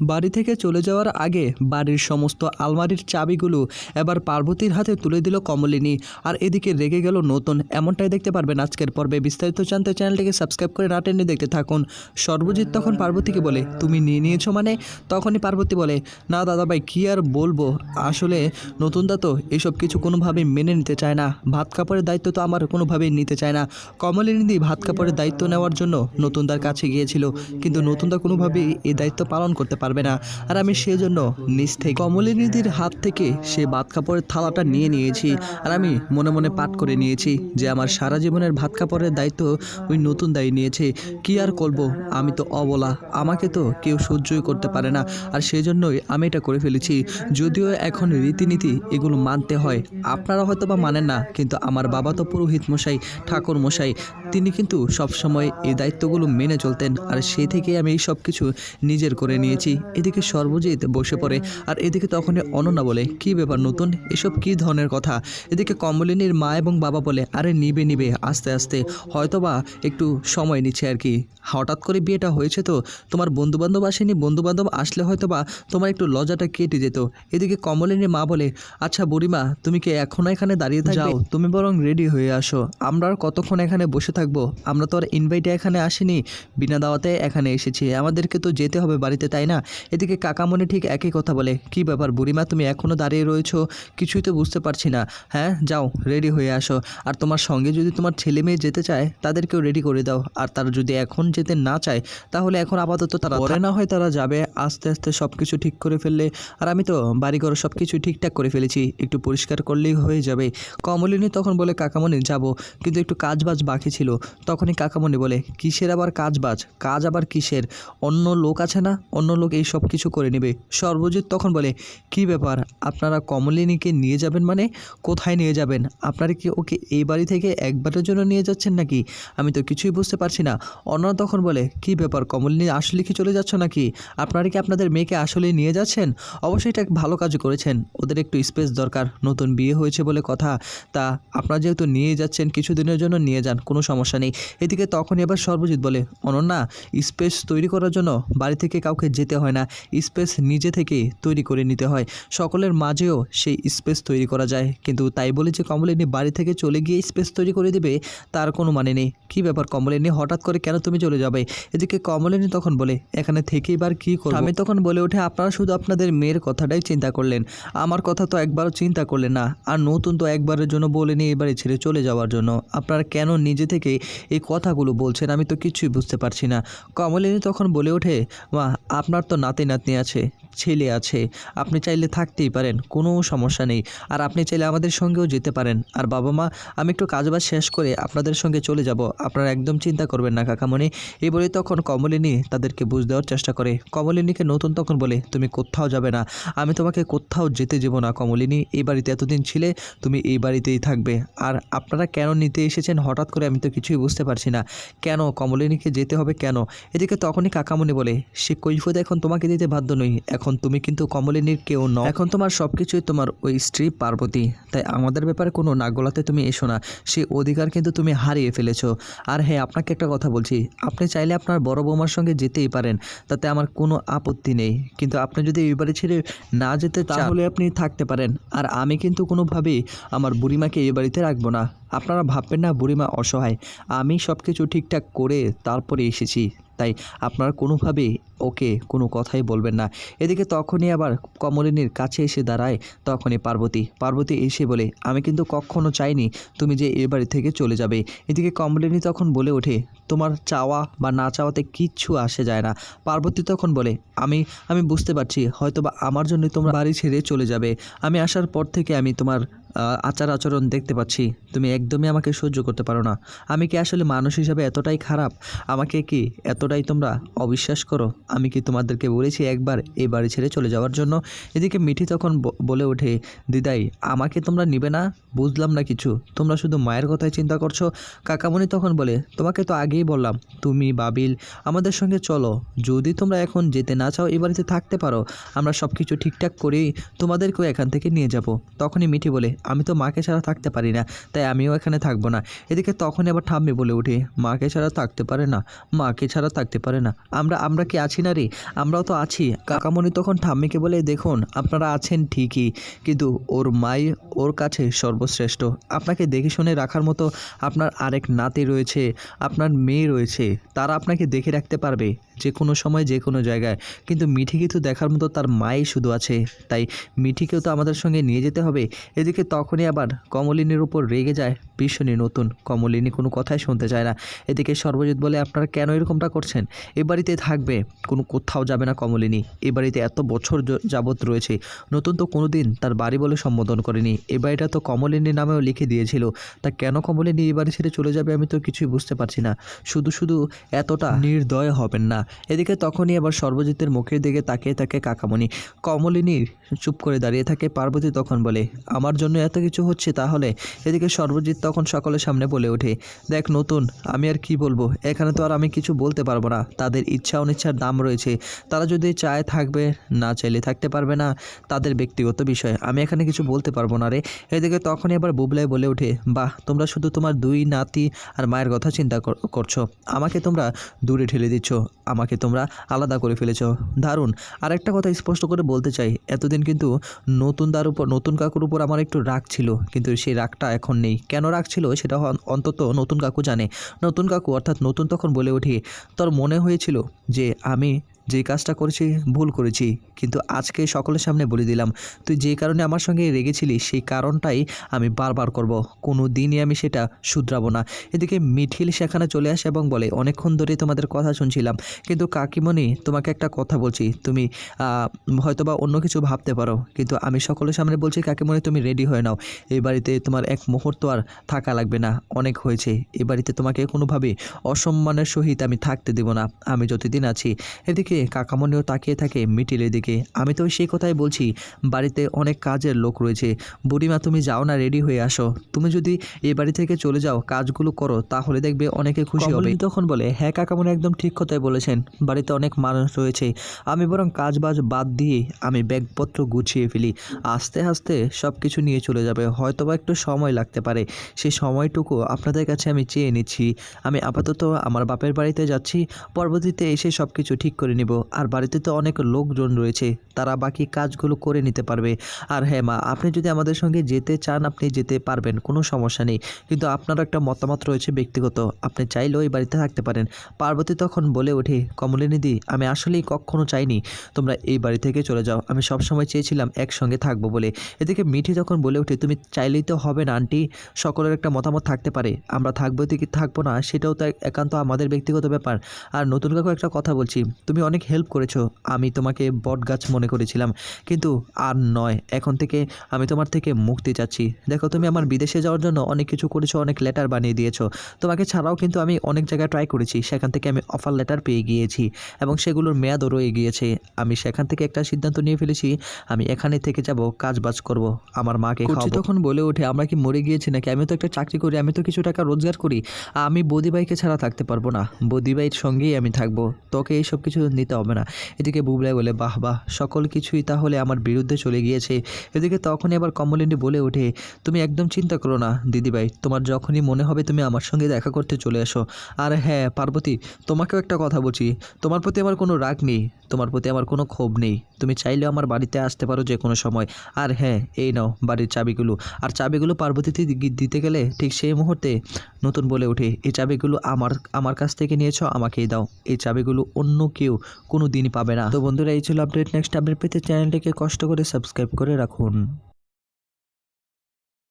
বাড়ি থেকে চলে যাওয়ার আগে বাড়ির সমস্ত আলমারির চাবিগুলো এবার পার্বতীর হাতে তুলে দিল কমলিনী। আর এদিকে রেগে গেল নতুন। এমনটাই দেখতে পারবেন আজকের পর্বে। বিস্তারিত জানতে চ্যানেলটিকে সাবস্ক্রাইব করে না টেনে দেখতে থাকুন। সর্বজিৎ তখন পার্বতীকে বলে, তুমি নিয়ে নিয়েছো মানে? তখনই পার্বতী বলে, না দাদাভাই, কী আর বলব? আসলে নতুনদা তো এসব কিছু কোনোভাবেই মেনে নিতে চায় না। ভাত কাপড়ের দায়িত্ব তো আমার কোনোভাবেই নিতে চায় না। কমলিনী কমলিনীদি ভাত কাপড়ের দায়িত্ব নেওয়ার জন্য নতুনদার কাছে গিয়েছিল। কিন্তু নতুনদা কোনোভাবেই এই দায়িত্ব পালন করতে পারবে না। আর আমি সেজন্য নিজ থেকে কমলিনীদির হাত থেকে সে ভাত কাপড়ের থালাটা নিয়ে নিয়েছি। আর আমি মনে মনে পাঠ করে নিয়েছি যে আমার সারা জীবনের ভাত কাপড়ের দায়িত্ব ওই নতুন দায়ী নিয়েছে। কি আর করব? আমি তো অবলা। আমাকে তো কেউ সহ্যই করতে পারে না। আর সেই জন্যই আমি এটা করে ফেলেছি। যদিও এখন রীতিনীতি এগুলো মানতে হয়। আপনারা হয়তো বা মানেন না, কিন্তু আমার বাবা তো পুরোহিত মশাই, ঠাকুর মশাই। তিনি কিন্তু সবসময় এই দায়িত্বগুলো মেনে চলতেন। আর সেই থেকে আমি এই সব কিছু নিজের করে নিয়েছি। এদিকে সর্বজিৎ বসে পড়ে আর এদিকে তখনই অনন্যা বলে কি ব্যাপার নতুন? এসব কি ধরনের কথা? এদিকে কমলিনীর মা এবং বাবা বলে আরে নিবে নিবে আস্তে আস্তে। হয়তোবা একটু সময় নিচ্ছে আর কি। হঠাৎ করে বিয়েটা হয়েছে তো? তোমার বন্ধুবান্ধব আসেনি? বন্ধুবান্ধব আসলে হয়তো বা তোমার একটু লজ্জাটা কেটে যেত। এদিকে কমলিনীর মা বলে আচ্ছা বুড়িমা তুমি কি এখনও এখানে দাঁড়িয়ে যাও? তুমি বরং রেডি হয়ে আসো। আমরা আর কতক্ষণ এখানে বসে থাকব? আমরা তো আর ইনভাইটে এখানে আসিনি। বিনা দাওয়াতে এখানে এসেছি। আমাদেরকে তো যেতে হবে বাড়িতে তাই না? এদিকে কাকামণি ঠিক একই কথা বলে কি ব্যাপার বুড়িমা তুমি এখনও দাঁড়িয়ে রয়েছো? কিছুই তো বুঝতে পারছি না। হ্যাঁ যাও রেডি হয়ে আসো। আর তোমার সঙ্গে যদি তোমার ছেলে মেয়ে যেতে চায় তাদেরকেও রেডি করে দাও। আর তারা যদি এখন যেতে না চায় তাহলে এখন আপাতত তারা পরে না হয় তারা যাবে আস্তে আস্তে সব কিছু ঠিক করে ফেললে। আর আমি তো বাড়িঘর সব কিছু ঠিকঠাক করে ফেলেছি একটু পরিষ্কার করলেই হয়ে যাবে। কমলিনী তখন বলে কাকামণি যাব। কিন্তু একটু কাজ বাজ বাকি ছিল। তখনই কাকামণি বলে কিসের আবার কাজ বাজ কাজ আবার কিসের? অন্য লোক আছে না? অন্য লোক এই সব কিছু করে নেবে। সর্বজিৎ তখন বলে, কি ব্যাপার? আপনারা কমলিনীকে নিয়ে যাবেন মানে? কোথায় নিয়ে যাবেন? আপনারা কি ওকে এই বাড়ি থেকে একবারের জন্য নিয়ে যাচ্ছেন নাকি? আমি তো কিছুই বুঝতে পারছি না। অন্যরা তখন বলে, কি ব্যাপার? কমলিনী আসলে কি চলে যাচ্ছ নাকি? আপনারা কি আপনাদের মেয়েকে আসলেই নিয়ে যাচ্ছেন? অবশ্যই এটা ভালো কাজ করেছেন। ওদের একটু স্পেস দরকার। নতুন বিয়ে হয়েছে বলে কথা। তা আপনারা যেহেতু নিয়ে যাচ্ছেন, কিছুদিনের জন্য নিয়ে যান, কোনো সমস্যা নেই। এদিকে তখনই এবার সর্বজিৎ বলে, অনন্যা, স্পেস তৈরি করার জন্য বাড়ি থেকে কাউকে যেতে হয় না, স্পেস নিজে থেকে তৈরি করে নিতে হয়। সকলের মাঝেও সেই স্পেস তৈরি করা যায়। কিন্তু তাই বলে যে কমলিনী বাড়ি থেকে চলে গিয়ে স্পেস তৈরি করে দেবে, তার কোনো মানে নেই। কী ব্যাপার কমলিনী হঠাৎ করে কেন তুমি চলে যাবে? এদিকে কমলিনী তখন বলে, এখানে থেকে এবার কী করব? আমি তখন বলে ওঠে, আপনারা শুধু আপনাদের মেয়ের কথাটাই চিন্তা করলেন। আমার কথা তো একবারও চিন্তা করলেন না। আর নতুন তো একবারের জন্য বলেনি এবারে ছেড়ে চলে যাওয়ার জন্য। আপনারা কেন নিজে থেকে এই কথাগুলো বলছেন আমি তো কিছুই বুঝতে পারছি না। কমলিনী তখন বলে ওঠে, মা, আপনার তো নাতি নাতনি আছে, ছেলে আছে। আপনি চাইলে থাকতেই পারেন, কোনো সমস্যা নেই। আর আপনি চাইলে আমাদের সঙ্গেও যেতে পারেন। আর বাবা মা, আমি একটু কাজবাজ শেষ করে আপনাদের সঙ্গে চলে যাব। আপনারা একদম চিন্তা করবেন না, কাকামণি। এই বলে তখন কমলিনী তাদেরকে বুঝ দেওয়ার চেষ্টা করে। কমলিনীকে নতুন তখন বলে, তুমি কোথাও যাবে না। আমি তোমাকে কোথাও যেতে দেবো না, কমলিনী। এই বাড়িতে এতদিন ছিলে, তুমি এই বাড়িতেই থাকবে। আর আপনারা কেন নিতে এসেছেন? হঠাৎ করে আমি তো কিছুই বুঝতে পারছি না। কেন কমলিনীকে যেতে হবে কেন? এদিকে তখনই কাকামণি বলে, সে কৈফত এখন তোমাকে দিতে বাধ্য নই। এখন তুমি কিন্তু কমলিনীর কেউ নও। এখন তোমার সব কিছুই তোমার ওই স্ত্রী পার্বতী। তাই আমাদের ব্যাপারে কোনো নাগলাতে তুমি এসো না। সেই অধিকার কিন্তু তুমি হারিয়ে ফেলেছো। আর হ্যাঁ আপনাকে একটা কথা বলছি। আপনি চাইলে আপনার বড় বৌমার সঙ্গে যেতেই পারেন। তাতে আমার কোনো আপত্তি নেই। কিন্তু আপনি যদি এই বাড়ি ছেড়ে না যেতে তাহলে আপনি থাকতে পারেন। আর আমি কিন্তু কোনোভাবেই আমার বুড়িমাকে এই বাড়িতে রাখব না। আপনারা ভাববেন না, বুড়িমা অসহায়। আমি সব কিছু ঠিকঠাক করে তারপরে এসেছি। তাই আপনারা কোনোভাবেই ওকে কোনো কথাই বলবেন না। এদিকে তখনই আবার কমলিনীর কাছে এসে দাঁড়ায় তখনই পার্বতী। পার্বতী এসে বলে, আমি কিন্তু কখনো চাইনি তুমি যে এ বাড়ি থেকে চলে যাবে। এদিকে কমলিনী তখন বলে ওঠে, তোমার চাওয়া বা না চাওয়াতে কিচ্ছু আসে যায় না। পার্বতী তখন বলে, আমি আমি বুঝতে পারছি হয়তো বা আমার জন্যই তোমরা বাড়ি ছেড়ে চলে যাবে। আমি আসার পর থেকে আমি তোমার আচার আচরণ দেখতে পাচ্ছি। তুমি একদমই আমাকে সহ্য করতে পারো না। আমি কি আসলে মানুষ হিসাবে এতটাই খারাপ? আমাকে কি এতটাই তোমরা অবিশ্বাস করো? আমি কি তোমাদেরকে বলেছি একবার এই বাড়ি ছেড়ে চলে যাওয়ার জন্য? এদিকে মিঠি তখন বলে ওঠে, দিদাই, আমাকে তোমরা নিবে না? বুঝলাম না কিছু। তোমরা শুধু মায়ের কথাই চিন্তা করছ? কাকামণি তখন বলে, তোমাকে তো আগেই বললাম, তুমি, বাবিল, আমাদের সঙ্গে চলো। যদি তোমরা এখন যেতে না চাও এই বাড়িতে থাকতে পারো। আমরা সব কিছু ঠিকঠাক করেই তোমাদেরকেও এখান থেকে নিয়ে যাব। তখনই মিঠি বলে, আমি তো মাকে ছাড়া থাকতে পারি না, তাই আমিও এখানে থাকব না। এদিকে তখনই আবার ঠাম্মি বলে ওঠে, মাকে ছাড়া থাকতে পারে না। মাকে ছাড়া থাকতে পারে না। আমরা আমরা কি আছি না রে আমরাও তো আছি। কাকামণি তখন ঠাম্মিকে বলে, দেখুন, আপনারা আছেন ঠিকই, কিন্তু ওর মাই ওর কাছে সর্বশ্রেষ্ঠ। আপনাকে দেখে শুনে রাখার মতো আপনার আরেক নাতি রয়েছে, আপনার মেয়ে রয়েছে, তারা আপনাকে দেখে রাখতে পারবে। যে কোনো সময় যে কোনো জায়গায়। কিন্তু মিঠিকে তো দেখার মতো তার মাই শুধু আছে। তাই মিঠিকেও তো আমাদের সঙ্গে নিয়ে যেতে হবে। এদিকে তখনই আবার কমলিনীর উপর রেগে যায়। ভীষণই নতুন। কমলিনী কোনো কথাই শুনতে চায় না। এদিকে সর্বজিৎ বলে, আপনারা কেন এরকমটা করছেন? এ বাড়িতে থাকবে। কোনো কোথাও যাবে না কমলিনী। এ বাড়িতে এত বছর যাবৎ রয়েছে। নতুন তো কোনো দিন তার বাড়ি বলে সম্বোধন করেনি। এ বাড়িটা তো কমলিনী নামেও লিখে দিয়েছিল। তা কেন কমলিনী এ বাড়ি ছেড়ে চলে যাবে আমি তো কিছুই বুঝতে পারছি না। শুধু শুধু এতটা নির্দয় হবেন না। এদিকে তখনই আবার সর্বজিতের মুখের দিকে তাকিয়ে থাকে কাকামণি। কমলিনীর চুপ করে দাঁড়িয়ে থাকে। পার্বতী তখন বলে, আমার জন্য এত কিছু হচ্ছে তাহলে? এদিকে সর্বজিৎ তখন সকলের সামনে বলে ওঠে, দেখ নতুন, আমি আর কি বলব? এখানে তো আর আমি কিছু বলতে পারব না। তাদের ইচ্ছা অনিচ্ছার দাম রয়েছে। তারা যদি চায় থাকবে, না চাইলে থাকতে পারবে না। তাদের ব্যক্তিগত বিষয়, আমি এখানে কিছু বলতে পারব না রে। এদিকে তখনই আবার বুবলাই বলে ওঠে, বাহ, তোমরা শুধু তোমার দুই নাতি আর মায়ের কথা চিন্তা কর- করছ। আমাকে তোমরা দূরে ঠেলে দিচ্ছ। আমাকে তোমরা আলাদা করে ফেলেছ। দারুণ। আর একটা কথা স্পষ্ট করে বলতে চাই। এতদিন কিন্তু নতুন দার উপর, নতুন কাকুর উপর আমার একটু রাগ ছিল, কিন্তু সেই রাগটা এখন নেই। কেন রাগ ছিল? সেটা অন্তত নতুন কাকু জানে। নতুন কাকু অর্থাৎ নতুন তখন বলে উঠি তোর মনে হয়েছিল যে আমি যে কাজটা করেছি, ভুল করেছি। কিন্তু আজকে সকলের সামনে বলে দিলাম, তুই যে কারণে আমার সঙ্গে রেগেছিলি, সেই কারণটাই আমি বারবার করব। কোনো দিনই আমি সেটা শুধরাবো না। এদিকে মিঠিল সেখানে চলে আসে এবং বলে, অনেকক্ষণ ধরে তোমাদের কথা শুনছিলাম, কিন্তু কাকিমণি, তোমাকে একটা কথা বলছি। তুমি হয়তোবা অন্য কিছু ভাবতে পারো, কিন্তু আমি সকলের সামনে বলছি, কাকিমণি, তুমি রেডি হয়ে নাও। এই বাড়িতে তোমার এক মুহূর্ত আর থাকা লাগবে না, অনেক হয়েছে। এ বাড়িতে তোমাকে কোনোভাবে অসম্মানের সহিত আমি থাকতে দেব না। আমি যতদিন আছি। এদিকে কাকামণিও তাকিয়ে থাকে মিটিলের দিকে। আমি তো সেই কথাই বলছি, বাড়িতে অনেক কাজের লোক রয়েছে। বুড়িমা, তুমি যাও না, রেডি হয়ে আসো। তুমি যদি এই বাড়ি থেকে চলে যাও, কাজগুলো করো, তাহলে দেখবে অনেকে খুশি হবে। তখন বলে হ্যাঁ কাকামণি একদম ঠিক কথাই বলেছেন। বাড়িতে অনেক মানুষ রয়েছে। আমি বরং কাজ বাজ বাদ দিয়ে আমি ব্যাগপত্র গুছিয়ে ফেলি। আস্তে আস্তে সব কিছু নিয়ে চলে যাবে। হয়তোবা একটু সময় লাগতে পারে। সেই সময়টুকু আপনাদের কাছে আমি চেয়ে নিচ্ছি। আমি আপাতত আমার বাপের বাড়িতে যাচ্ছি। পরবর্তীতে এসে সব কিছু ঠিক করে নিব। আর বাড়িতে তো অনেক লোকজন রয়েছে, তারা বাকি কাজগুলো করে নিতে পারবে। আর হ্যাঁ মা, আপনি যদি আমাদের সঙ্গে যেতে চান, আপনি যেতে পারবেন, কোনো সমস্যা নেই। কিন্তু আপনার একটা মতামত রয়েছে ব্যক্তিগত, আপনি চাইলেও এই বাড়িতে থাকতে পারেন। পার্বতী তখন বলে ওঠে কমলিনীদি আমি আসলেই কখনো চাইনি। তোমরা এই বাড়ি থেকে চলে যাও। আমি সবসময় চেয়েছিলাম একসঙ্গে থাকব বলে। এদিকে মিঠি তখন বলে ওঠে, তুমি চাইলেই তো হবে না আন্টি। সকলের একটা মতামত থাকতে পারে। আমরা থাকব থাকব না, সেটাও তো একান্ত আমাদের ব্যক্তিগত ব্যাপার। আর নতুন কাকু একটা কথা বলছি, তুমি অনেক হেল্প করেছ। আমি তোমাকে বট গাছ মনে করেছিলাম। কিন্তু আর নয় এখন থেকে আমি তোমার থেকে মুক্তি চাচ্ছি। দেখো তুমি আমার বিদেশে যাওয়ার জন্য অনেক কিছু করেছ অনেক লেটার বানিয়ে দিয়েছ। তোমাকে ছাড়াও কিন্তু আমি অনেক জায়গায় ট্রাই করেছি। সেখান থেকে আমি অফার লেটার পেয়ে গিয়েছি এবং সেগুলোর মেয়াদও রয়ে গিয়েছে। আমি সেখান থেকে একটা সিদ্ধান্ত নিয়ে ফেলেছি আমি এখানে থেকে যাব কাজ বাজ করব। আমার মাকে খাওয়াবো। তখন বলে ওঠে আমরা কি মরে গিয়েছি নাকি? আমি তো একটা চাকরি করি আমি তো কিছু টাকা রোজগার করি। আমি বদিভাইকে ছাড়া থাকতে পারব না। বদিভাইয়ের সঙ্গেই আমি থাকব। তোকে এই সব কিছু নিতে হবে না। এদিকে বুবলাই বলে, বাহ বাহ, সকল কিছুই তাহলে আমার বিরুদ্ধে চলে গিয়েছে। এদিকে তখনই আবার কমলিনী বলে ওঠে, তুমি একদম চিন্তা করো না, দিদিভাই, তোমার যখনই মনে হবে তুমি আমার সঙ্গে দেখা করতে চলে এসো। আর হ্যাঁ পার্বতী, তোমাকেও একটা কথা বলছি, তোমার প্রতি আমার কোনো রাগ নেই, তোমার প্রতি আমার কোনো ক্ষোভ নেই। তুমি চাইলেও আমার বাড়িতে আসতে পারো যে কোনো সময়। আর হ্যাঁ এই নাও বাড়ির চাবিগুলো। আর চাবিগুলো পার্বতীতে দিতে গেলে ঠিক সেই মুহূর্তে নতুন বলে ওঠে, এই চাবিগুলো আমার আমার কাছ থেকে নিয়েছো, আমাকেই দাও। এই চাবিগুলো অন্য কেউ কোনো দিনই পাবে না। তো বন্ধুরা, এই ছিল আপডেট নেক্সট আপডেট পেতে চ্যানেলটিকে কষ্ট করে সাবস্ক্রাইব করে রাখুন।